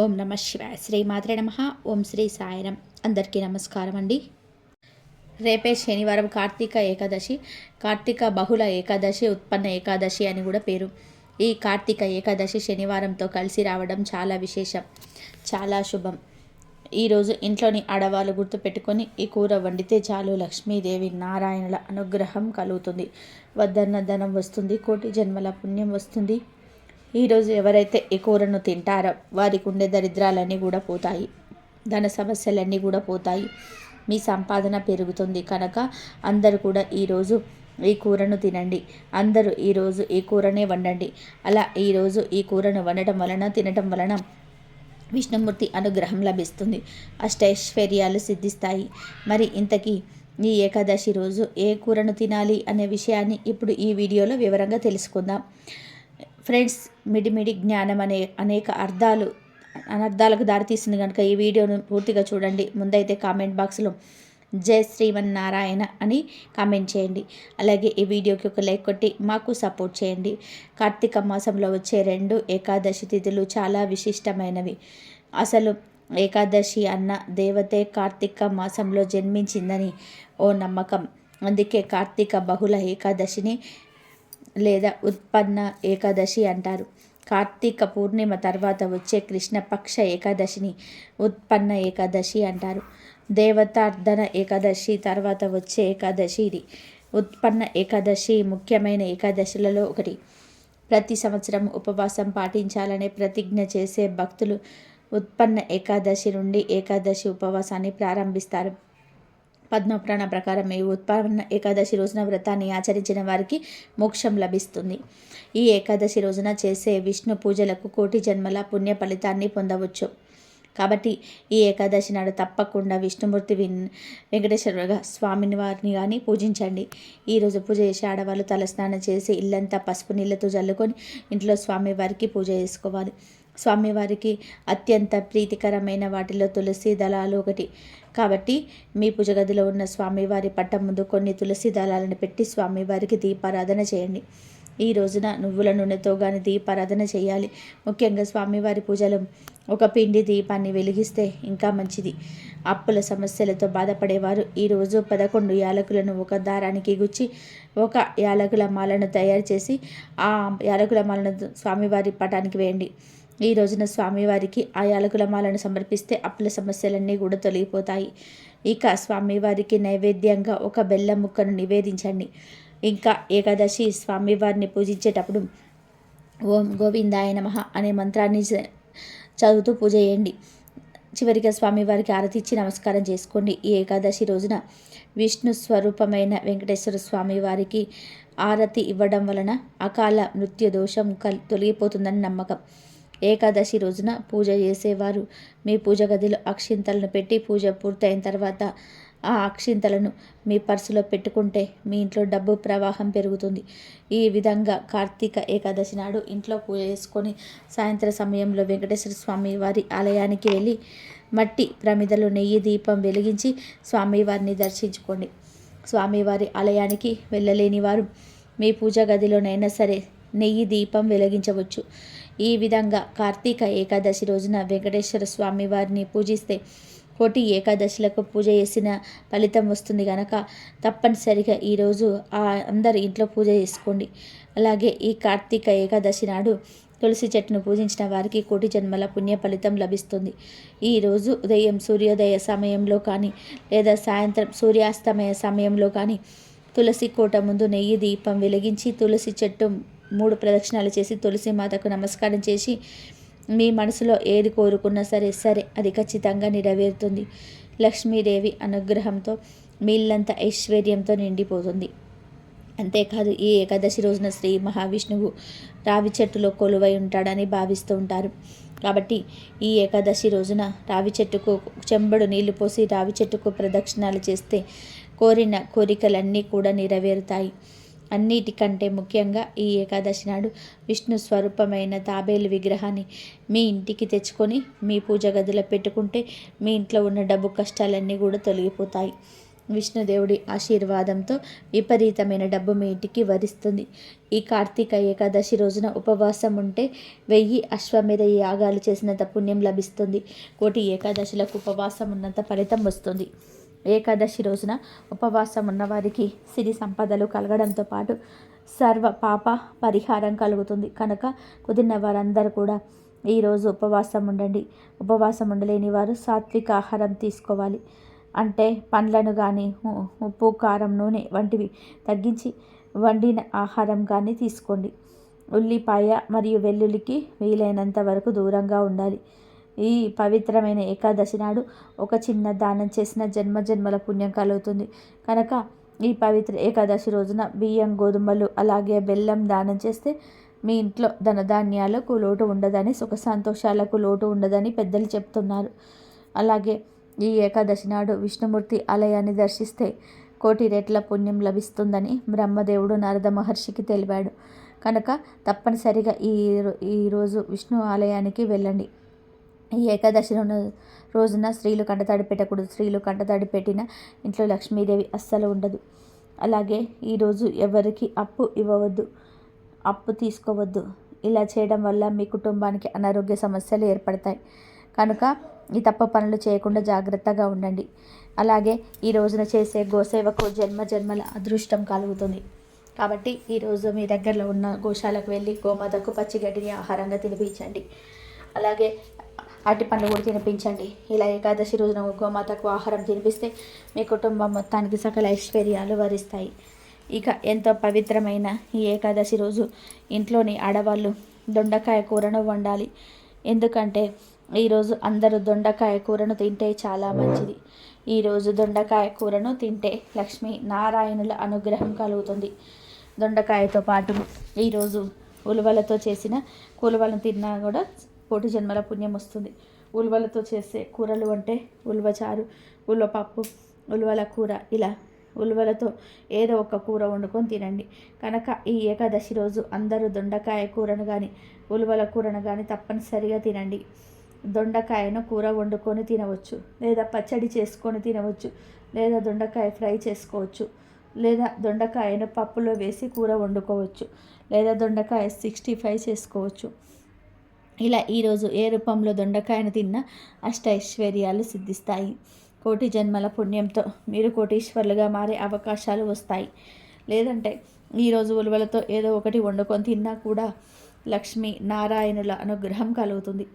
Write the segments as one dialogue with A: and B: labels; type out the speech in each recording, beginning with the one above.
A: ఓం నమ శివాయ. శ్రీ మాత్రే నమ. ఓం శ్రీ సాయనం అందరికీ నమస్కారం అండి. రేపే శనివారం కార్తీక ఏకాదశి. కార్తీక బహుళ ఏకాదశి ఉత్పన్న ఏకాదశి అని కూడా పేరు. ఈ కార్తీక ఏకాదశి శనివారంతో కలిసి రావడం చాలా విశేషం. చాలా శుభం. ఈరోజు ఇంట్లోని ఆడవాళ్ళు గుర్తుపెట్టుకొని ఈ కూర వండితే చాలు. లక్ష్మీదేవి నారాయణుల అనుగ్రహం కలుగుతుంది. వద్దన్న ధనం వస్తుంది. కోటి జన్మల పుణ్యం వస్తుంది. ఈరోజు ఎవరైతే ఈ కూరను తింటారో వారికి ఉండే దరిద్రాలన్నీ కూడా పోతాయి ధన సమస్యలన్నీ కూడా పోతాయి మీ సంపాదన పెరుగుతుంది కనుక అందరూ కూడా ఈరోజు ఈ కూరను తినండి. అందరూ ఈరోజు ఈ కూరనే వండండి. అలా ఈరోజు ఈ కూరను వండటం వలన తినటం వలన విష్ణుమూర్తి అనుగ్రహం లభిస్తుంది. అష్టైశ్వర్యాలు సిద్ధిస్తాయి. మరి ఇంతకీ ఈ ఏకాదశి రోజు ఏ కూరను తినాలి అనే విషయాన్ని ఇప్పుడు ఈ వీడియోలో వివరంగా తెలుసుకుందాం. ఫ్రెండ్స్ మిడిమిడి జ్ఞానం అనే అనేక అర్థాలు అనర్థాలకు దారితీసింది కనుక ఈ వీడియోను పూర్తిగా చూడండి. ముందైతే కామెంట్ బాక్స్లో జై శ్రీమన్నారాయణ అని కామెంట్ చేయండి. అలాగే ఈ వీడియోకి ఒక లైక్ కొట్టి మాకు సపోర్ట్ చేయండి. కార్తీక మాసంలో వచ్చే రెండు ఏకాదశి తిథులు చాలా విశిష్టమైనవి. అసలు ఏకాదశి అన్న దేవతే కార్తీక మాసంలో జన్మించిందని ఓ నమ్మకం. అందుకే కార్తీక బహుళ ఏకాదశిని లేదా ఉత్పన్న ఏకాదశి అంటారు. కార్తీక పూర్ణిమ తర్వాత వచ్చే కృష్ణపక్ష ఏకాదశిని ఉత్పన్న ఏకాదశి అంటారు. దేవతార్ధన ఏకాదశి తర్వాత వచ్చే ఏకాదశి ఇది. ఉత్పన్న ఏకాదశి ముఖ్యమైన ఏకాదశులలో ఒకటి. ప్రతి సంవత్సరం ఉపవాసం పాటించాలనే ప్రతిజ్ఞ చేసే భక్తులు ఉత్పన్న ఏకాదశి నుండి ఏకాదశి ఉపవాసాన్ని ప్రారంభిస్తారు. పద్మపురాణ ప్రకారం ఈ ఉత్పన్న ఏకాదశి రోజున వ్రతాన్ని ఆచరించిన వారికి మోక్షం లభిస్తుంది. ఈ ఏకాదశి రోజున చేసే విష్ణు పూజలకు కోటి జన్మల పుణ్య ఫలితాన్ని పొందవచ్చు. కాబట్టి ఈ ఏకాదశి నాడు తప్పకుండా విష్ణుమూర్తి విన్ వెంకటేశ్వర స్వామిని వారిని కానీ పూజించండి. ఈరోజు పూజ చేసే ఆడవాళ్ళు తలస్నానం చేసి ఇల్లంతా పసుపు నీళ్ళతో చల్లుకొని ఇంట్లో స్వామివారికి పూజ చేసుకోవాలి. స్వామివారికి అత్యంత ప్రీతికరమైన వాటిలో తులసి దళాలు ఒకటి. కాబట్టి మీ పూజ గదిలో ఉన్న స్వామివారి పట్టం ముందు కొన్ని తులసి దళాలను పెట్టి స్వామివారికి దీపారాధన చేయండి. ఈ రోజున నువ్వుల నూనెతో కానీ దీపారాధన చేయాలి. ముఖ్యంగా స్వామివారి పూజలు ఒక పిండి దీపాన్ని వెలిగిస్తే ఇంకా మంచిది. అప్పుల సమస్యలతో బాధపడేవారు ఈరోజు పదకొండు యాలకులను ఒక దారానికి గుచ్చి ఒక యాలకుల మాలను తయారు చేసి ఆ యాలకుల మాలను స్వామివారి పటానికి వేయండి. ఈ రోజున స్వామివారికి ఆ యాలకుల మాలను సమర్పిస్తే అప్పుల సమస్యలన్నీ కూడా తొలగిపోతాయి. ఇక స్వామివారికి నైవేద్యంగా ఒక బెల్లం ముక్కను నివేదించండి. ఇంకా ఏకాదశి స్వామివారిని పూజించేటప్పుడు ఓం గోవిందాయ నమ అనే మంత్రాన్ని చదువుతూ పూజ చేయండి. చివరిగా స్వామివారికి ఆరతి ఇచ్చి నమస్కారం చేసుకోండి. ఈ ఏకాదశి రోజున విష్ణు స్వరూపమైన వెంకటేశ్వర స్వామి వారికి ఆరతి ఇవ్వడం వలన అకాల నృత్య దోషం కల్ తొలగిపోతుందని నమ్మకం. ఏకాదశి రోజున పూజ చేసేవారు. మీ పూజ గదిలో అక్షింతలను పెట్టి పూజ పూర్తయిన తర్వాత ఆ అక్షింతలను మీ పర్సులో పెట్టుకుంటే మీ ఇంట్లో డబ్బు ప్రవాహం పెరుగుతుంది. ఈ విధంగా కార్తీక ఏకాదశి నాడు ఇంట్లో పూజ చేసుకొని సాయంత్రం సమయంలో వెంకటేశ్వర స్వామి వారి ఆలయానికి వెళ్ళి మట్టి ప్రమిదలో నెయ్యి దీపం వెలిగించి స్వామివారిని దర్శించుకోండి. స్వామివారి ఆలయానికి వెళ్ళలేని వారు మీ పూజ గదిలోనైనా సరే నెయ్యి దీపం వెలిగించవచ్చు. ఈ విధంగా కార్తీక ఏకాదశి రోజున వెంకటేశ్వర స్వామి వారిని పూజిస్తే కోటి ఏకాదశులకు పూజ చేసిన ఫలితం వస్తుంది కనుక తప్పనిసరిగా ఈరోజు ఆ అందరి ఇంట్లో పూజ చేసుకోండి. అలాగే ఈ కార్తీక ఏకాదశి నాడు తులసి చెట్టును పూజించిన వారికి కోటి జన్మల పుణ్య ఫలితం లభిస్తుంది. ఈరోజు ఉదయం సూర్యోదయ సమయంలో కానీ లేదా సాయంత్రం సూర్యాస్తమయ సమయంలో కానీ తులసి కోట ముందు నెయ్యి దీపం వెలిగించి తులసి చెట్టు మూడు ప్రదక్షిణాలు చేసి తులసి మాతకు నమస్కారం చేసి మీ మనసులో ఏది కోరుకున్నా సరే సరే అది ఖచ్చితంగా నెరవేరుతుంది. లక్ష్మీదేవి అనుగ్రహంతో మీళ్ళంత ఐశ్వర్యంతో నిండిపోతుంది. అంతేకాదు ఈ ఏకాదశి రోజున శ్రీ మహావిష్ణువు రావి చెట్టులో కొలువై ఉంటాడని భావిస్తూ ఉంటారు. కాబట్టి ఈ ఏకాదశి రోజున రావి చెట్టుకు చెంబడు నీళ్ళు పోసి రావి చెట్టుకు ప్రదక్షిణాలు చేస్తే కోరిన కోరికలన్నీ కూడా నెరవేరుతాయి. అన్నిటికంటే ముఖ్యంగా ఈ ఏకాదశి నాడు విష్ణు స్వరూపమైన తాబేలు విగ్రహాన్ని మీ ఇంటికి తెచ్చుకొని మీ పూజ గదిలో పెట్టుకుంటే మీ ఇంట్లో ఉన్న డబ్బు కష్టాలన్నీ కూడా తొలగిపోతాయి. విష్ణుదేవుడి ఆశీర్వాదంతో విపరీతమైన డబ్బు మీ ఇంటికి వరిస్తుంది. ఈ కార్తీక ఏకాదశి రోజున ఉపవాసం ఉంటే వెయ్యి అశ్వమేధ యాగాలు చేసినంత పుణ్యం లభిస్తుంది. కోటి ఏకాదశిలకు ఉపవాసం ఉన్నంత ఫలితం వస్తుంది. ఏకాదశి రోజున ఉపవాసం ఉన్నవారికి సిరి సంపదలు కలగడంతో పాటు సర్వ పాప పరిహారం కలుగుతుంది. కనుక కుదిరిన వారందరూ కూడా ఈరోజు ఉపవాసం ఉండండి. ఉపవాసం ఉండలేని వారు సాత్విక ఆహారం తీసుకోవాలి. అంటే పండ్లను కానీ ఉప్పు కారం నూనె వంటివి తగ్గించి వండిన ఆహారం కానీ తీసుకోండి. ఉల్లిపాయ మరియు వెల్లుల్లికి వీలైనంత వరకు దూరంగా ఉండాలి. ఈ పవిత్రమైన ఏకాదశి నాడు ఒక చిన్న దానం చేసిన జన్మ జన్మల పుణ్యం కలుగుతుంది. కనుక ఈ పవిత్ర ఏకాదశి రోజున బియ్యం గోధుమలు అలాగే బెల్లం దానం చేస్తే మీ ఇంట్లో ధనధాన్యాలకు లోటు ఉండదని సుఖ సంతోషాలకు లోటు ఉండదని పెద్దలు చెప్తున్నారు. అలాగే ఈ ఏకాదశి నాడు విష్ణుమూర్తి ఆలయాన్ని దర్శిస్తే కోటి రెట్ల పుణ్యం లభిస్తుందని బ్రహ్మదేవుడు నారద మహర్షికి తెలిపాడు. కనుక తప్పనిసరిగా ఈ ఈరోజు విష్ణు ఆలయానికి వెళ్ళండి. ఈ ఏకాదశి రోజున స్త్రీలు కంటతాడి పెట్టకూడదు స్త్రీలు కంటతాడి పెట్టిన ఇంట్లో లక్ష్మీదేవి అస్సలు ఉండదు. అలాగే ఈరోజు ఎవరికి అప్పు ఇవ్వవద్దు అప్పు తీసుకోవద్దు. ఇలా చేయడం వల్ల మీ కుటుంబానికి అనారోగ్య సమస్యలు ఏర్పడతాయి. కనుక ఈ తప్ప పనులు చేయకుండా జాగ్రత్తగా ఉండండి. అలాగే ఈ రోజున చేసే గోసేవకు జన్మ జన్మల అదృష్టం కలుగుతుంది. కాబట్టి ఈరోజు మీ దగ్గరలో ఉన్న గోశాలకు వెళ్ళి గోమాతకు పచ్చిగడ్డిని ఆహారంగా తినిపించండి. అలాగే అరటి పండ్లు కూడా తినిపించండి. ఇలా ఏకాదశి రోజున గోమాతకు ఆహారం తినిపిస్తే మీ కుటుంబం మొత్తానికి సకల ఐశ్వర్యాలు వరిస్తాయి. ఇక ఎంతో పవిత్రమైన ఈ ఏకాదశి రోజు ఇంట్లోని ఆడవాళ్ళు దొండకాయ కూరను వండాలి. ఎందుకంటే ఈరోజు అందరూ దొండకాయ కూరను తింటే చాలా మంచిది. ఈరోజు దొండకాయ కూరను తింటే లక్ష్మీ నారాయణుల అనుగ్రహం కలుగుతుంది. దొండకాయతో పాటు ఈరోజు ఉలువలతో చేసిన కూలువలను తిన్నా కూడా కోటి జన్మల పుణ్యం వస్తుంది. ఉల్వలతో చేసే కూరలు అంటే ఉల్వచారు ఉల్వపప్పు ఉల్వల కూర. ఇలా ఉలువలతో ఏదో ఒక కూర వండుకొని తినండి. కనుక ఈ ఏకాదశి రోజు అందరూ దొండకాయ కూరను కానీ ఉలువల కూరను కానీ తప్పనిసరిగా తినండి. దొండకాయను కూర వండుకొని తినవచ్చు. లేదా పచ్చడి చేసుకొని తినవచ్చు. లేదా దొండకాయ ఫ్రై చేసుకోవచ్చు. లేదా దొండకాయను పప్పులో వేసి కూర వండుకోవచ్చు. లేదా దొండకాయ సిక్స్టీ ఫైవ్ చేసుకోవచ్చు. ఇలా ఈరోజు ఏ రూపంలో దొండకాయను తిన్నా అష్టైశ్వర్యాలు సిద్ధిస్తాయి. కోటి జన్మల పుణ్యంతో మీరు కోటీశ్వర్లుగా మారే అవకాశాలు వస్తాయి. లేదంటే ఈరోజు ఉలువలతో ఏదో ఒకటి వండుకొని తిన్నా కూడా లక్ష్మి నారాయణుల అనుగ్రహం కలుగుతుంది.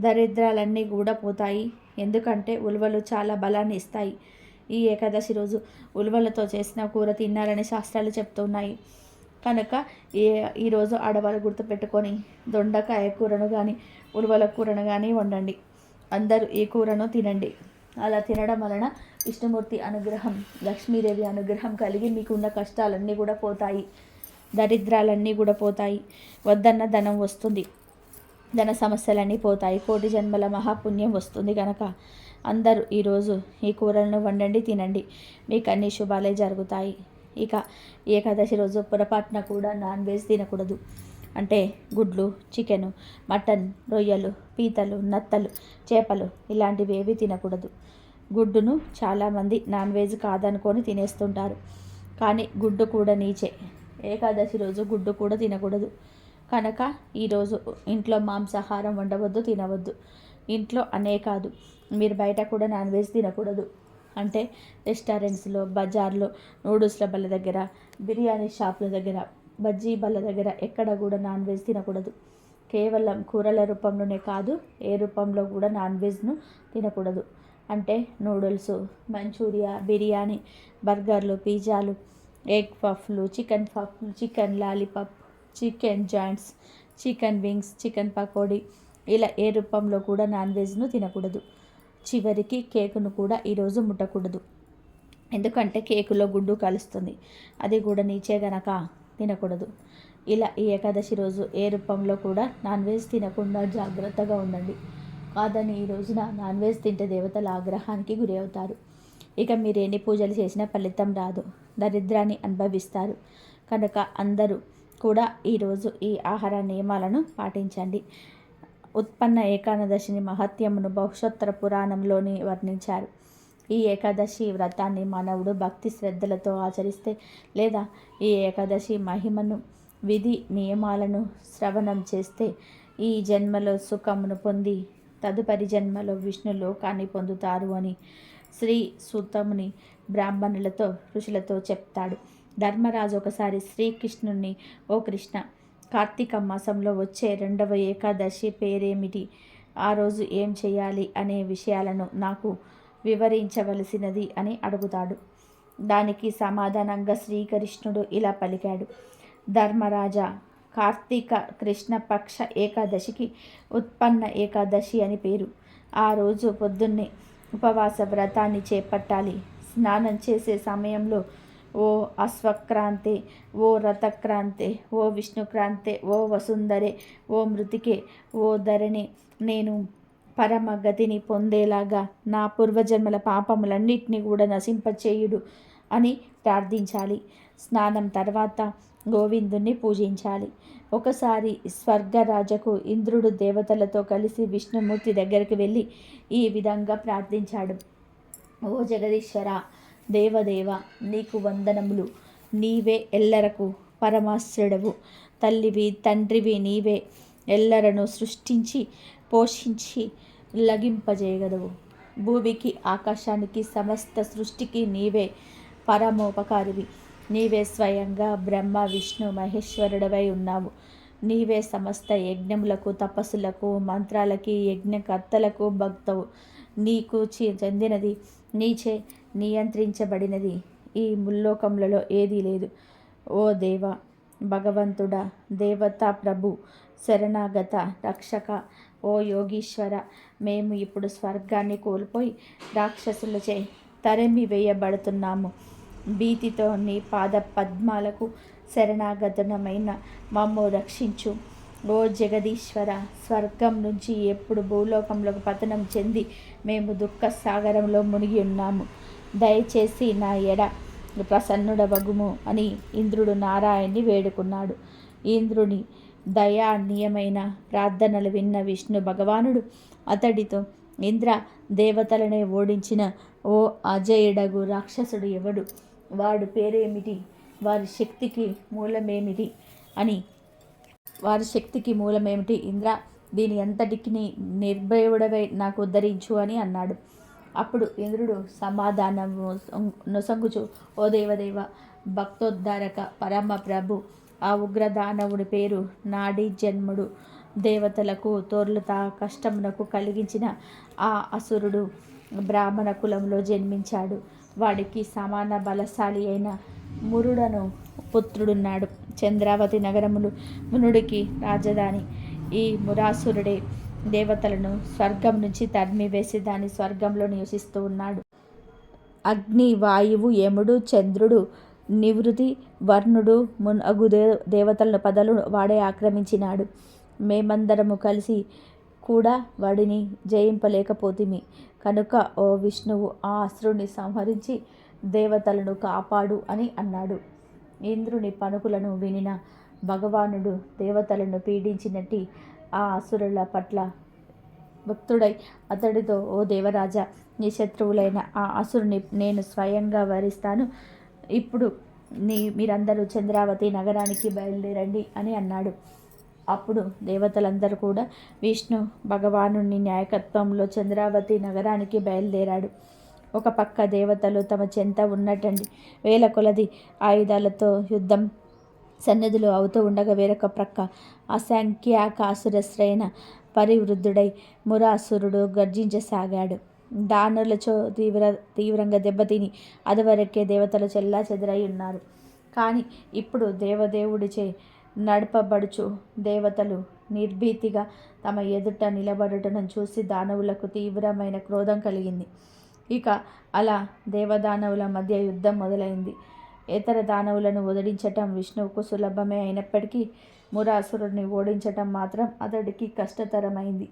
A: దరిద్రాలన్నీ కూడా పోతాయి. ఎందుకంటే ఉలువలు చాలా బలాన్ని ఇస్తాయి. ఈ ఏకాదశి రోజు ఉలువలతో చేసిన కూర తిన్నారని శాస్త్రాలు చెప్తున్నాయి. కనుక ఏ ఈరోజు ఆడవాళ్ళు గుర్తుపెట్టుకొని దొండకాయ కూరను కానీ ఉలవల కూరను కానీ వండండి. అందరూ ఈ కూరను తినండి. అలా తినడం వలన విష్ణుమూర్తి అనుగ్రహం లక్ష్మీదేవి అనుగ్రహం కలిగి మీకున్న కష్టాలన్నీ కూడా పోతాయి. దరిద్రాలన్నీ కూడా పోతాయి. వద్దన్న ధనం వస్తుంది. ధన సమస్యలన్నీ పోతాయి. కోటి జన్మల మహాపుణ్యం వస్తుంది కనుక అందరూ ఈరోజు ఈ కూరలను వండండి తినండి. మీకు అన్ని శుభాలే జరుగుతాయి. ఇక ఏకాదశి రోజు పొరపాటున కూడా నాన్ వెజ్ తినకూడదు. అంటే గుడ్లు చికెను మటన్ రొయ్యలు పీతలు నత్తలు చేపలు ఇలాంటివి ఏవి తినకూడదు. గుడ్డును చాలామంది నాన్ వెజ్ కాదనుకొని తినేస్తుంటారు. కానీ గుడ్డు కూడా నీచే. ఏకాదశి రోజు గుడ్డు కూడా తినకూడదు. కనుక ఈరోజు ఇంట్లో మాంసాహారం వండవద్దు తినవద్దు. ఇంట్లో అనే కాదు. మీరు బయట కూడా నాన్ వెజ్ తినకూడదు. అంటే రెస్టారెంట్స్లో బజార్లో నూడిల్స్ల బల్ల దగ్గర బిర్యానీ షాప్ల దగ్గర బజ్జీ బల్ల దగ్గర ఎక్కడ కూడా నాన్ వెజ్ తినకూడదు. కేవలం కూరల రూపంలోనే కాదు ఏ రూపంలో కూడా నాన్ వెజ్ను తినకూడదు. అంటే నూడిల్స్ మంచూరియా బిర్యానీ బర్గర్లు పిజ్జాలు ఎగ్ పఫ్లు chicken పఫ్లు chicken lollipop chicken joints chicken wings chicken pakodi ఇలా ఏ రూపంలో కూడా నాన్ వెజ్ను తినకూడదు. చివరికి కేకును కూడా ఈరోజు ముట్టకూడదు. ఎందుకంటే కేకులో గుడ్డు కలుస్తుంది. అది కూడా నీచే గనక తినకూడదు. ఇలా ఈ ఏకాదశి రోజు ఏ రూపంలో కూడా నాన్ వెజ్ తినకుండా జాగ్రత్తగా ఉండండి. కాదని ఈ రోజున నాన్ వెజ్ తింటే దేవతల ఆగ్రహానికి గురి అవుతారు. ఇక మీరు ఎన్ని పూజలు చేసినా ఫలితం రాదు. దరిద్రాన్ని అనుభవిస్తారు. కనుక అందరూ కూడా ఈరోజు ఈ ఆహార నియమాలను పాటించండి. ఉత్పన్న ఏకాదశిని మహత్యమును బహుశోత్తర పురాణంలోని వర్ణించారు. ఈ ఏకాదశి వ్రతాన్ని మానవుడు భక్తి శ్రద్ధలతో ఆచరిస్తే లేదా ఈ ఏకాదశి మహిమను విధి నియమాలను శ్రవణం చేస్తే ఈ జన్మలో సుఖమును పొంది తదుపరి జన్మలో విష్ణు లోకాన్ని పొందుతారు అని శ్రీ సూతముని బ్రాహ్మణులతో ఋషులతో చెప్తాడు. ధర్మరాజు ఒకసారి శ్రీకృష్ణుని ఓ కృష్ణ కార్తీక మాసంలో వచ్చే రెండవ ఏకాదశి పేరేమిటి? ఆ రోజు ఏం చేయాలి అనే విషయాలను నాకు వివరించవలసినది అని అడుగుతాడు. దానికి సమాధానంగా శ్రీకృష్ణుడు ఇలా పలికాడు. ధర్మరాజా కార్తీక కృష్ణపక్ష ఏకాదశికి ఉత్పన్న ఏకాదశి అని పేరు. ఆ రోజు పొద్దున్నే ఉపవాస వ్రతాన్ని చేపట్టాలి. స్నానం చేసే సమయంలో ఓ అశ్వక్రాంతి ఓ రథక్రాంతి ఓ విష్ణుక్రాంతి ఓ వసుంధరే ఓ మృతికే ఓ ధరణి నేను పరమ గతిని పొందేలాగా నా పూర్వజన్మల పాపములన్నింటినీ కూడా నశింపచేయుడు అని ప్రార్థించాలి. స్నానం తర్వాత గోవిందుణ్ణి పూజించాలి. ఒకసారి స్వర్గరాజకు ఇంద్రుడు దేవతలతో కలిసి విష్ణుమూర్తి దగ్గరికి వెళ్ళి ఈ విధంగా ప్రార్థించాడు. ఓ జగదీశ్వర దేవదేవ నీకు వందనములు. నీవే ఎల్లరకు పరమాశ్రుడవు. తల్లివి తండ్రివి నీవే ఎల్లరను సృష్టించి పోషించి లగింపజేయగలవు. భూమికి ఆకాశానికి సమస్త సృష్టికి నీవే పరమోపకారివి. నీవే స్వయంగా బ్రహ్మ విష్ణు మహేశ్వరుడవై ఉన్నావు. నీవే సమస్త యజ్ఞములకు తపస్సులకు మంత్రాలకి యజ్ఞకర్తలకు భక్తవు. నీకు చెందినది నీచే. నియంత్రించబడినది. ఈ ముల్లోకములలో ఏదీ లేదు. ఓ దేవ భగవంతుడా దేవతా ప్రభు శరణాగత రక్షక ఓ యోగీశ్వర మేము ఇప్పుడు స్వర్గాన్ని కోల్పోయి రాక్షసులచే తరిమి వేయబడుతున్నాము. భీతితో నీ పాద పద్మాలకు శరణాగతనమైన మమ్ము రక్షించు. ఓ జగదీశ్వర స్వర్గం నుంచి ఎప్పుడు భూలోకంలోకి పతనం చెంది మేము దుఃఖ సాగరంలో మునిగి ఉన్నాము. దయచేసి నా ఎడ ప్రసన్నుడవగుము అని ఇంద్రుడు నారాయణ్ణి వేడుకున్నాడు. ఇంద్రుని దయానీయమైన ప్రార్థనలు విన్న విష్ణు భగవానుడు అతడితో ఇంద్ర దేవతలనే ఓడించిన ఓ అజయుడగు రాక్షసుడు ఎవడు? వాడు పేరేమిటి? వారి శక్తికి మూలమేమిటి? అని వారి శక్తికి మూలమేమిటి ఇంద్ర? దీని అంతటికి నిర్భయుడవై నాకు ఉద్ధరించు అని అన్నాడు. అప్పుడు ఇంద్రుడు సమాధానం నొసంగుచు ఓ దేవదేవ భక్తోద్ధారక పరమ ప్రభు ఆ ఉగ్రదానవుడి పేరు నాడీ జన్ముడు. దేవతలకు తోర్లుత కష్టమునకు కలిగించిన ఆ అసురుడు బ్రాహ్మణ కులంలో జన్మించాడు. వాడికి సమాన బలశాలి అయిన మురుడను పుత్రుడున్నాడు. చంద్రావతి నగరములు మునుడికి రాజధాని. ఈ మురాసురుడే దేవతలను స్వర్గం నుంచి తరిమివేసి దాని స్వర్గంలో నివసిస్తూ ఉన్నాడు. అగ్ని వాయువు యముడు చంద్రుడు నివృతి వర్ణుడు మునగు దే దేవతలను పదలు వాడే ఆక్రమించినాడు. మేమందరము కలిసి కూడా వాడిని జయింపలేకపోతిమి. కనుక ఓ విష్ణువు ఆ అసురుని సంహరించి దేవతలను కాపాడు అని అన్నాడు. ఇంద్రుని పనుకులను వినిన భగవానుడు దేవతలను పీడించినట్టి ఆ అసురుల పట్ల భక్తుడై అతడితో ఓ దేవరాజా నీ శత్రువులైన ఆ అసురుని నేను స్వయంగా వరిస్తాను. ఇప్పుడు నీ మీరందరూ చంద్రావతి నగరానికి బయలుదేరండి అని అన్నాడు. అప్పుడు దేవతలందరూ కూడా విష్ణు భగవాను నాయకత్వంలో చంద్రావతి నగరానికి బయలుదేరాడు ఒక పక్క దేవతలు తమ చెంత ఉన్నటండి వేల కొలది ఆయుధాలతో యుద్ధం సన్నిధులు అవుతూ ఉండగా వేరొక ప్రక్క అసంఖ్యాకాసురశ్రైన పరివృద్ధుడై మురాసురుడు గర్జించసాగాడు. దానులచో తీవ్ర తీవ్రంగా దెబ్బతిని అదివరకే దేవతలు చెల్లా చెదరై ఉన్నారు. కానీ ఇప్పుడు దేవదేవుడిచే నడపబడుచు దేవతలు నిర్భీతిగా తమ ఎదుట నిలబడటం చూసి దానవులకు తీవ్రమైన క్రోధం కలిగింది. ఇక అలా దేవదానవుల మధ్య యుద్ధం మొదలైంది. ఇతర దానవులను వదిలించటం విష్ణువుకు సులభమే అయినప్పటికీ మురాసురుడిని ఓడించటం మాత్రం అతడికి కష్టతరమైంది.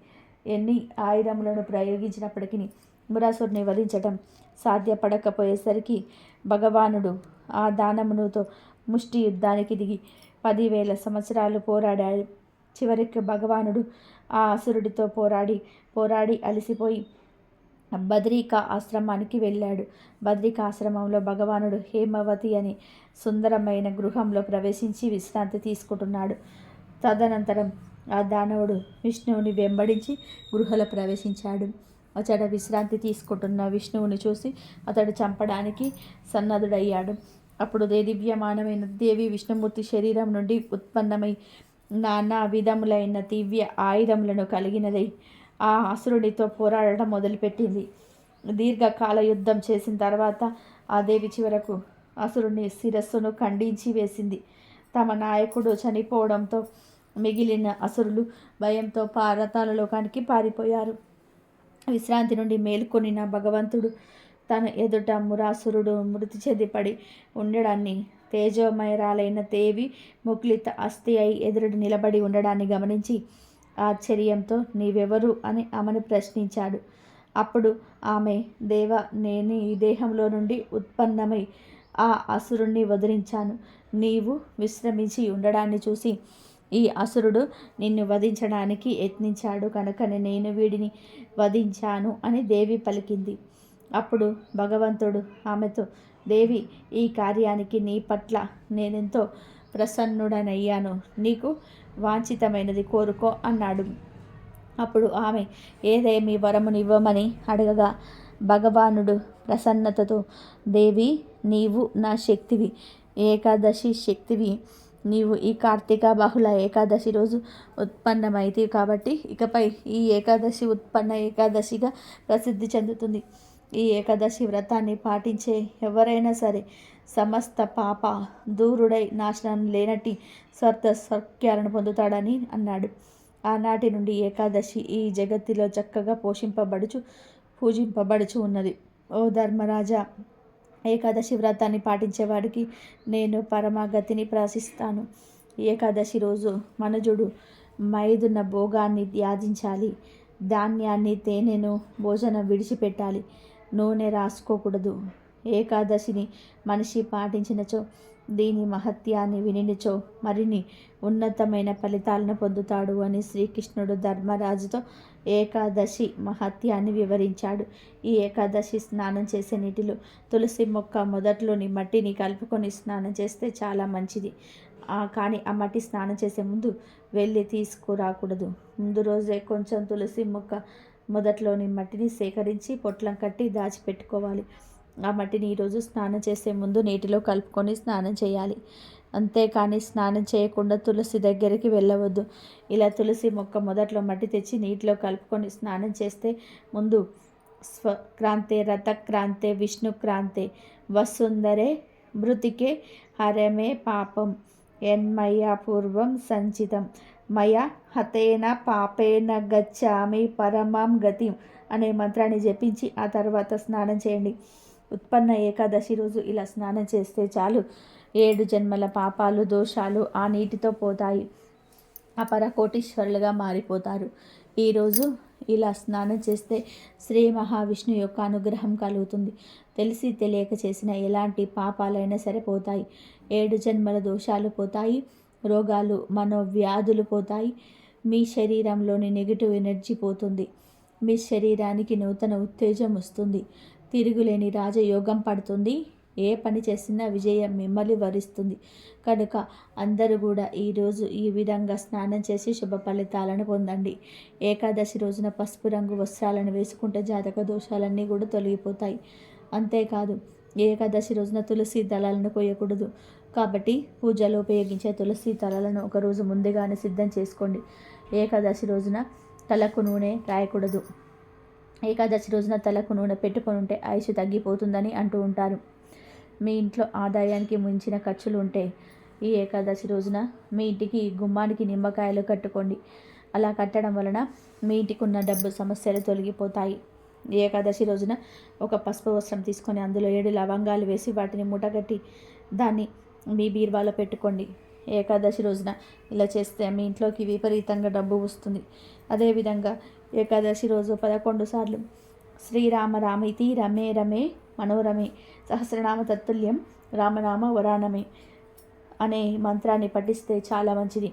A: ఎన్ని ఆయుధములను ప్రయోగించినప్పటికీ మురాసురుని వధించటం సాధ్యపడకపోయేసరికి భగవానుడు ఆ దానమునుతో ముష్టి యుద్ధానికి దిగి పదివేల సంవత్సరాలు పోరాడాడు. చివరికి భగవానుడు ఆ అసురుడితో పోరాడి పోరాడి అలసిపోయి బద్రికా ఆశ్రమానికి వెళ్ళాడు. బద్రికా ఆశ్రమంలో భగవానుడు హేమవతి అని సుందరమైన గృహంలో ప్రవేశించి విశ్రాంతి తీసుకుంటున్నాడు. తదనంతరం ఆ దానవుడు విష్ణువుని వెంబడించి గృహలో ప్రవేశించాడు. అతడు విశ్రాంతి తీసుకుంటున్న విష్ణువుని చూసి అతడు చంపడానికి సన్నద్ధుడయ్యాడు. అప్పుడు దేదివ్యమానమైన దేవి విష్ణుమూర్తి శరీరం నుండి ఉత్పన్నమై నానా విధములైన దివ్య ఆయుధములను కలిగినదై ఆ అసురుడితో పోరాడటం మొదలుపెట్టింది. దీర్ఘకాల యుద్ధం చేసిన తర్వాత ఆ దేవి చివరకు అసురుని శిరస్సును ఖండించి వేసింది. తమ నాయకుడు చనిపోవడంతో మిగిలిన అసురులు భయంతో పారతాల లోకానికి పారిపోయారు. విశ్రాంతి నుండి మేల్కొనిన భగవంతుడు తన ఎదుట మురాసురుడు మృతి చెందిపడి ఉండడాన్ని తేజోమయరాలైన దేవి ముక్లిత అస్థి అయి ఎదురుడు నిలబడి ఉండడాన్ని గమనించి ఆశ్చర్యంతో నీవెవరు? అని ఆమెను ప్రశ్నించాడు. అప్పుడు ఆమె దేవ నేను ఈ దేహంలో నుండి ఉత్పన్నమై ఆ అసురుణ్ణి వదిలించాను నీవు విశ్రమించి ఉండడాన్ని చూసి ఈ అసురుడు నిన్ను వధించడానికి యత్నించాడు. కనుక నేను వీడిని వధించాను అని దేవి పలికింది. అప్పుడు భగవంతుడు ఆమెతో దేవి ఈ కార్యానికి నీ పట్ల నేనెంతో ప్రసన్నుడనయ్యాను. నీకు వాంఛితమైనది కోరుకో అన్నాడు. అప్పుడు ఆమె ఏదేమి వరమునివ్వమని అడగగా భగవానుడు ప్రసన్నతతో దేవి నీవు నా శక్తివి ఏకాదశి శక్తివి. నీవు ఈ కార్తీక బహుళ ఏకాదశి రోజు ఉత్పన్నమైతే కాబట్టి ఇకపై ఈ ఏకాదశి ఉత్పన్న ఏకాదశిగా ప్రసిద్ధి చెందుతుంది. ఈ ఏకాదశి వ్రతాన్ని పాటించే ఎవరైనా సరే సమస్త పాప దూరుడై నాశనం లేనట్టి స్వర్త సౌఖ్యాలను పొందుతాడని అన్నాడు. ఆనాటి నుండి ఏకాదశి ఈ జగత్తులో చక్కగా పోషింపబడుచు పూజింపబడుచు ఉన్నది. ఓ ధర్మరాజా ఏకాదశి వ్రతాన్ని పాటించేవాడికి నేను పరమాగతిని ప్రాసిస్తాను ఏకాదశి రోజు మనుజుడు మైదున్న భోగాన్ని త్యాజించాలి. ధాన్యాన్ని తేనెను భోజనం విడిచిపెట్టాలి. నూనె రాసుకోకూడదు. ఏకాదశిని మనిషి పాటించినచో దీని మహత్యాన్ని వినిచో మరిన్ని ఉన్నతమైన ఫలితాలను పొందుతాడు అని శ్రీకృష్ణుడు ధర్మరాజుతో ఏకాదశి మహత్యాన్ని వివరించాడు. ఈ ఏకాదశి స్నానం చేసే నీటిలో తులసి మొక్క మొదట్లోని మట్టిని కలుపుకొని స్నానం చేస్తే చాలా మంచిది. కానీ ఆ మట్టి స్నానం చేసే ముందు వెళ్ళి తీసుకురాకూడదు. ముందు రోజే కొంచెం తులసి మొక్క మొదట్లోని మట్టిని సేకరించి పొట్లం కట్టి దాచిపెట్టుకోవాలి. ఆ మట్టిని ఈరోజు స్నానం చేసే ముందు నీటిలో కలుపుకొని స్నానం చేయాలి. అంతేకాని స్నానం చేయకుండా తులసి దగ్గరికి వెళ్ళవద్దు. ఇలా తులసి మొక్క మొదట్లో మట్టి తెచ్చి నీటిలో కలుపుకొని స్నానం చేస్తే ముందు స్వక్రాంతే రథక్రాంతే విష్ణుక్రాంతే వసుందరే మృతికే హరమే పాపం. ఎన్మయ పూర్వం సంచితం. మయ హతేన పాపేన గచ్చామి పరమం గతిం అనే మంత్రాన్ని జపించి ఆ తర్వాత స్నానం చేయండి. ఉత్పన్న ఏకాదశి రోజు ఇలా స్నానం చేస్తే చాలు. ఏడు జన్మల పాపాలు దోషాలు ఆ నీటితో పోతాయి. అపర కోటీశ్వరులుగా మారిపోతారు. ఈరోజు ఇలా స్నానం చేస్తే శ్రీ మహావిష్ణు యొక్క అనుగ్రహం కలుగుతుంది. తెలిసి తెలియక చేసిన ఎలాంటి పాపాలైనా సరే పోతాయి ఏడు జన్మల దోషాలు పోతాయి. రోగాలు మనోవ్యాధులు పోతాయి. మీ శరీరంలోని నెగిటివ్ ఎనర్జీ పోతుంది. మీ శరీరానికి నూతన ఉత్తేజం వస్తుంది. తిరుగులేని రాజయోగం పడుతుంది. ఏ పని చేసినా విజయం మిమ్మల్ని వరిస్తుంది. కనుక అందరూ కూడా ఈరోజు ఈ విధంగా స్నానం చేసి శుభ ఫలితాలను పొందండి. ఏకాదశి రోజున పసుపు రంగు వస్త్రాలను వేసుకుంటే జాతక దోషాలన్నీ కూడా తొలగిపోతాయి. అంతేకాదు ఏకాదశి రోజున తులసి దళాలను కొయ్యకూడదు. కాబట్టి పూజలో ఉపయోగించే తులసి తలలను ఒకరోజు ముందుగానే సిద్ధం చేసుకోండి. ఏకాదశి రోజున తలకు నూనె రాయకూడదు. ఏకాదశి రోజున తలకు నూనె పెట్టుకొని ఉంటే ఆయుష్ తగ్గిపోతుందని అంటూ ఉంటారు. మీ ఇంట్లో ఆదాయానికి మించిన ఖర్చులు ఉంటే ఈ ఏకాదశి రోజున మీ ఇంటికి గుమ్మానికి నిమ్మకాయలు కట్టుకోండి. అలా కట్టడం వలన మీ ఇంటికి ఉన్న డబ్బు సమస్యలు తొలగిపోతాయి. ఏకాదశి రోజున ఒక పసుపు వస్త్రం తీసుకొని అందులో ఏడు లవంగాలు వేసి వాటిని మూటగట్టి దాన్ని మీ బీర్వాలో పెట్టుకోండి. ఏకాదశి రోజున ఇలా చేస్తే మీ ఇంట్లోకి విపరీతంగా డబ్బు వస్తుంది. అదేవిధంగా ఏకాదశి రోజు పదకొండు సార్లు. శ్రీరామ రామితి రమే రమే మనోరమే సహస్రనామ తత్తుల్యం రామనామ వరానమే అనే మంత్రాన్ని పఠిస్తే చాలా మంచిది.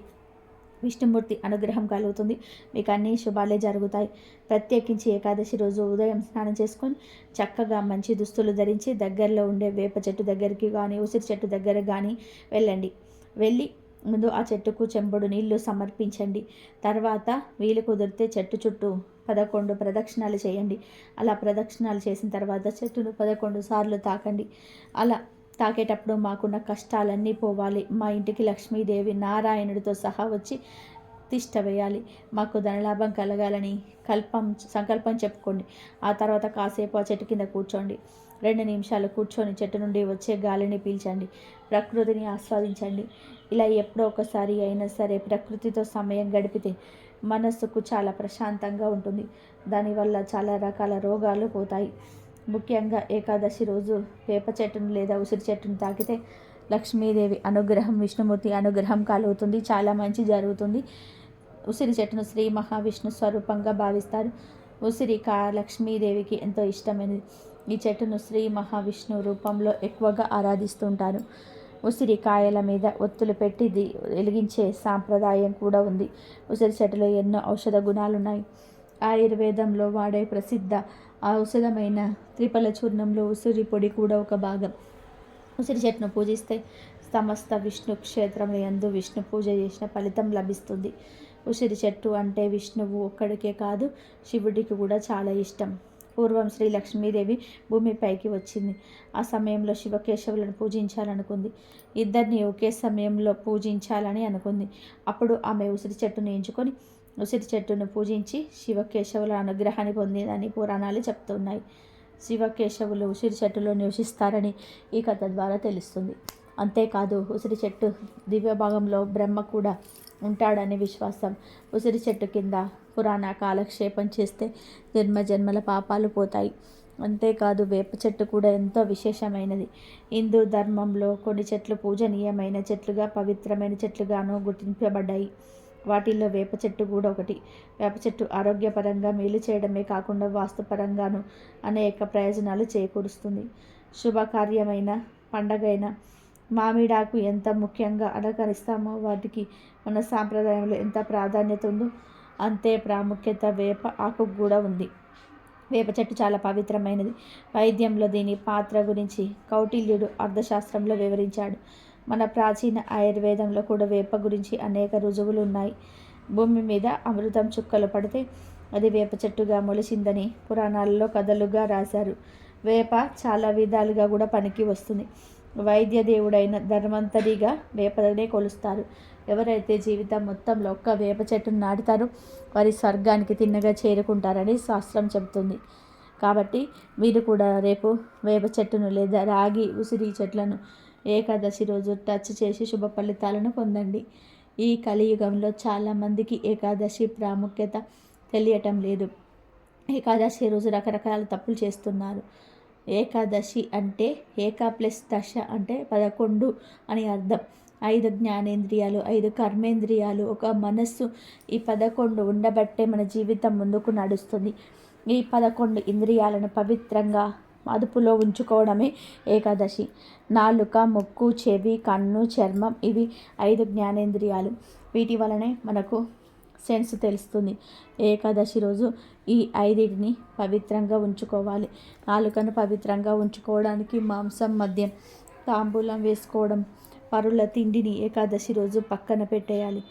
A: విష్ణుమూర్తి అనుగ్రహం కలుగుతుంది. మీకు అన్ని శుభాలే జరుగుతాయి. ప్రత్యేకించి ఏకాదశి రోజు ఉదయం స్నానం చేసుకొని చక్కగా మంచి దుస్తులు ధరించి దగ్గరలో ఉండే వేప చెట్టు దగ్గరికి కానీ ఉసిరి చెట్టు దగ్గర కానీ వెళ్ళండి. వెళ్ళి ముందు ఆ చెట్టుకు చెంబుడు నీళ్ళు సమర్పించండి. తర్వాత వీలు కుదిరితే చెట్టు చుట్టూ పదకొండు ప్రదక్షిణాలు చేయండి. అలా ప్రదక్షిణాలు చేసిన తర్వాత చెట్టును పదకొండు సార్లు తాకండి. అలా తాకేటప్పుడు మాకున్న కష్టాలన్నీ పోవాలి. మా ఇంటికి లక్ష్మీదేవి నారాయణుడితో సహా వచ్చి తిష్ట వేయాలి. మాకు ధనలాభం కలగాలని కల్పం సంకల్పం చెప్పుకోండి. ఆ తర్వాత కాసేపు ఆ చెట్టు కింద కూర్చోండి. రెండు నిమిషాలు కూర్చొని చెట్టు నుండి వచ్చే గాలిని పీల్చండి. ప్రకృతిని ఆస్వాదించండి. ఇలా ఎప్పుడో ఒకసారి అయినా సరే ప్రకృతితో సమయం గడిపితే మనస్సుకు చాలా ప్రశాంతంగా ఉంటుంది. దానివల్ల చాలా రకాల రోగాలు పోతాయి. ముఖ్యంగా ఏకాదశి రోజు వేప చెట్టును లేదా ఉసిరి చెట్టును తాకితే లక్ష్మీదేవి అనుగ్రహం విష్ణుమూర్తి అనుగ్రహం కలుగుతుంది. చాలా మంచి జరుగుతుంది. ఉసిరి చెట్టును శ్రీ మహావిష్ణు స్వరూపంగా భావిస్తారు. ఉసిరి కా లక్ష్మీదేవికి ఎంతో ఇష్టమైనది. ఈ చెట్టును శ్రీ మహావిష్ణు రూపంలో ఎక్కువగా ఆరాధిస్తుంటారు. ఉసిరి కాయల మీద ఒత్తులు పెట్టి వెలిగించే సాంప్రదాయం కూడా ఉంది. ఉసిరి చెట్టులో ఎన్నో ఔషధ గుణాలు ఉన్నాయి ఆయుర్వేదంలో వాడే ప్రసిద్ధ ఔషధమైన త్రిపల చూర్ణంలో ఉసిరి పొడి కూడా ఒక భాగం. ఉసిరి చెట్టును పూజిస్తే సమస్త విష్ణు క్షేత్రం ఎందు విష్ణు పూజ చేసిన ఫలితం లభిస్తుంది. ఉసిరి చెట్టు అంటే విష్ణువు ఒక్కడికే కాదు శివుడికి కూడా చాలా ఇష్టం. పూర్వం శ్రీ లక్ష్మీదేవి భూమిపైకి వచ్చింది. ఆ సమయంలో శివకేశవులను పూజించాలనుకుంది. ఇద్దరిని ఒకే సమయంలో పూజించాలని అనుకుంది. అప్పుడు ఆమె ఉసిరి చెట్టును ఎంచుకొని ఉసిరి చెట్టును పూజించి శివకేశవుల అనుగ్రహాన్ని పొందిందని పురాణాలు చెప్తున్నాయి. శివకేశవులు ఉసిరి చెట్టులో నివసిస్తారని ఈ కథ ద్వారా తెలుస్తుంది. అంతేకాదు ఉసిరి చెట్టు దివ్య భాగంలో బ్రహ్మ కూడా ఉంటాడని విశ్వాసం. ఉసిరి చెట్టు కింద పురాణ కాలక్షేపం చేస్తే జన్మ జన్మల పాపాలు పోతాయి. అంతేకాదు వేప చెట్టు కూడా ఎంతో విశేషమైనది. హిందూ ధర్మంలో కొన్ని చెట్లు పూజనీయమైన చెట్లుగా పవిత్రమైన చెట్లుగాను గుర్తింపబడ్డాయి. వాటిల్లో వేప చెట్టు కూడా ఒకటి. వేప చెట్టు ఆరోగ్యపరంగా మేలు చేయడమే కాకుండా వాస్తుపరంగాను అనేక ప్రయోజనాలు చేకూరుస్తుంది. శుభకార్యమైన పండగైన మామిడాకు ఎంత ముఖ్యంగా అలంకరిస్తామో వాటికి మన సాంప్రదాయంలో ఎంత ప్రాధాన్యత ఉందో అంతే ప్రాముఖ్యత వేప ఆకు కూడా ఉంది. వేప చెట్టు చాలా పవిత్రమైనది. వైద్యంలో దీని పాత్ర గురించి కౌటిల్యుడు అర్థశాస్త్రంలో వివరించాడు. మన ప్రాచీన ఆయుర్వేదంలో కూడా వేప గురించి అనేక రుజువులు ఉన్నాయి భూమి మీద అమృతం చుక్కలు పడితే అది వేప చెట్టుగా మొలిచిందని పురాణాలలో కథలుగా రాశారు. వేప చాలా విధాలుగా కూడా పనికి వస్తుంది. వైద్య దేవుడైన ధర్మంతరిగా వేపనే కొలుస్తారు. ఎవరైతే జీవితం మొత్తంలో ఒక్క వేప చెట్టును నాటుతారో వారి స్వర్గానికి తిన్నగా చేరుకుంటారని శాస్త్రం చెబుతుంది. కాబట్టి మీరు కూడా రేపు వేప చెట్టును లేదా రాగి ఉసిరి చెట్లను ఏకాదశి రోజు టచ్ చేసి శుభ ఫలితాలను పొందండి. ఈ కలియుగంలో చాలామందికి ఏకాదశి ప్రాముఖ్యత తెలియటం లేదు. ఏకాదశి రోజు రకరకాల తప్పులు చేస్తున్నారు. ఏకాదశి అంటే ఏకా ప్లస్ దశ అంటే పదకొండు అని అర్థం. ఐదు జ్ఞానేంద్రియాలు ఐదు కర్మేంద్రియాలు. ఒక మనస్సు ఈ పదకొండు ఉండబట్టే మన జీవితం ముందుకు నడుస్తుంది. ఈ పదకొండు ఇంద్రియాలను పవిత్రంగా అదుపులో ఉంచుకోవడమే ఏకాదశి. నాలుక ముక్కు చెవి కన్ను చర్మం ఇవి ఐదు జ్ఞానేంద్రియాలు. వీటి వలనే మనకు సెన్స్ తెలుస్తుంది. ఏకాదశి రోజు ఈ ఐదిటిని పవిత్రంగా ఉంచుకోవాలి. నాలుకను పవిత్రంగా ఉంచుకోవడానికి మాంసం మద్యం తాంబూలం వేసుకోవడం పరుల తిండిని ఏకాదశి రోజు పక్కన పెట్టేయాలి.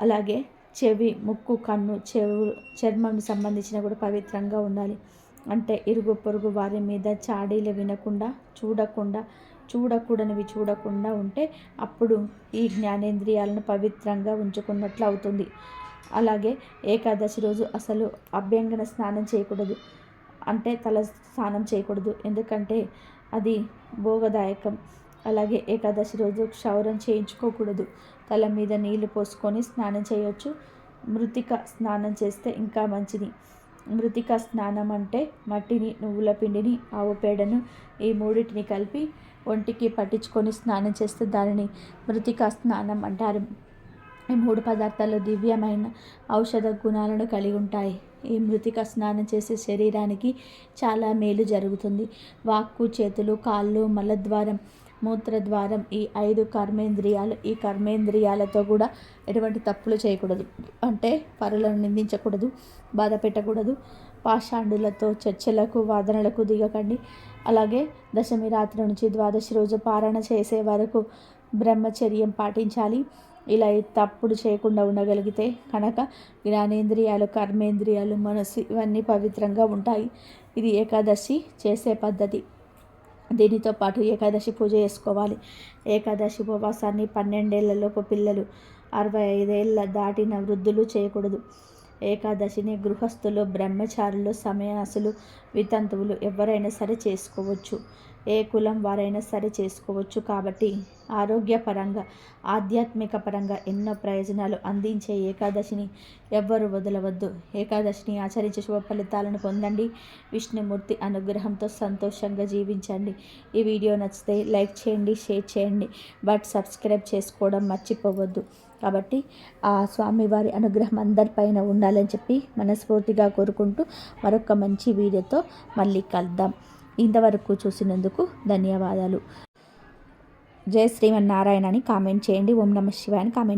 A: అలాగే చెవి ముక్కు కన్ను చెవు చర్మం సంబంధించిన కూడా పవిత్రంగా ఉండాలి. అంటే ఇరుగు పొరుగు వారి మీద చాడీలు వినకుండా చూడకుండా చూడకూడనివి చూడకుండా ఉంటే అప్పుడు ఈ జ్ఞానేంద్రియాలను పవిత్రంగా ఉంచుకున్నట్లు అవుతుంది. అలాగే ఏకాదశి రోజు అసలు అభ్యంగన స్నానం చేయకూడదు. అంటే తల స్నానం చేయకూడదు. ఎందుకంటే అది భోగదాయకం. అలాగే ఏకాదశి రోజు క్షౌరం చేయించుకోకూడదు. తల మీద నీళ్ళు పోసుకొని స్నానం చేయొచ్చు. మృతిక స్నానం చేస్తే ఇంకా మంచిది. మృతిక స్నానం అంటే మట్టిని నువ్వుల పిండిని ఆవు పేడను ఈ మూడింటిని కలిపి ఒంటికి పట్టించుకొని స్నానం చేస్తే దానిని మృతిక స్నానం అంటారు. ఈ మూడు పదార్థాలు దివ్యమైన ఔషధ గుణాలను కలిగి ఉంటాయి. ఈ మృతిక స్నానం చేసే శరీరానికి చాలా మేలు జరుగుతుంది. వాక్కు చేతులు కాళ్ళు మలద్వారం మూత్రద్వారం ఈ ఐదు కర్మేంద్రియాలు ఈ కర్మేంద్రియాలతో కూడా ఎటువంటి తప్పులు చేయకూడదు. అంటే పరులను నిందించకూడదు బాధ పెట్టకూడదు పాషాండులతో చర్చలకు వాదనలకు దిగకండి. అలాగే దశమి రాత్రి నుంచి ద్వాదశి రోజు పారణ చేసే వరకు బ్రహ్మచర్యం పాటించాలి. ఇలా తప్పుడు చేయకుండా ఉండగలిగితే కనుక జ్ఞానేంద్రియాలు కర్మేంద్రియాలు మనసు ఇవన్నీ పవిత్రంగా ఉంటాయి. ఇది ఏకాదశి చేసే పద్ధతి. దీనితో పాటు ఏకాదశి పూజ చేసుకోవాలి. ఏకాదశి ఉపవాసాన్ని పన్నెండేళ్ళలోపు పిల్లలు అరవై ఐదేళ్ళ దాటిన వృద్ధులు చేయకూడదు. ఏకాదశిని గృహస్థులు బ్రహ్మచారులు సమయాసులు వితంతువులు ఎవరైనా సరే చేసుకోవచ్చు. ఏ కులం వారైనా సరే చేసుకోవచ్చు కాబట్టి ఆరోగ్యపరంగా ఆధ్యాత్మిక పరంగా ఎన్నో ప్రయోజనాలు అందించే ఏకాదశిని ఎవ్వరు వదలవద్దు. ఏకాదశిని ఆచరించే శుభ ఫలితాలను పొందండి. విష్ణుమూర్తి అనుగ్రహంతో సంతోషంగా జీవించండి. ఈ వీడియో నచ్చితే లైక్ చేయండి షేర్ చేయండి బట్ సబ్స్క్రైబ్ చేసుకోవడం మర్చిపోవద్దు. కాబట్టి ఆ స్వామివారి అనుగ్రహం అందరిపైన ఉండాలని చెప్పి మనస్ఫూర్తిగా కోరుకుంటూ మరొక మంచి వీడియోతో మళ్ళీ కలుద్దాం. ఇంతవరకు చూసినందుకు ధన్యవాదాలు. జయ శ్రీమన్నారాయణ అని కామెంట్ చేయండి. ఓం నమ శివాయ అని కామెంట్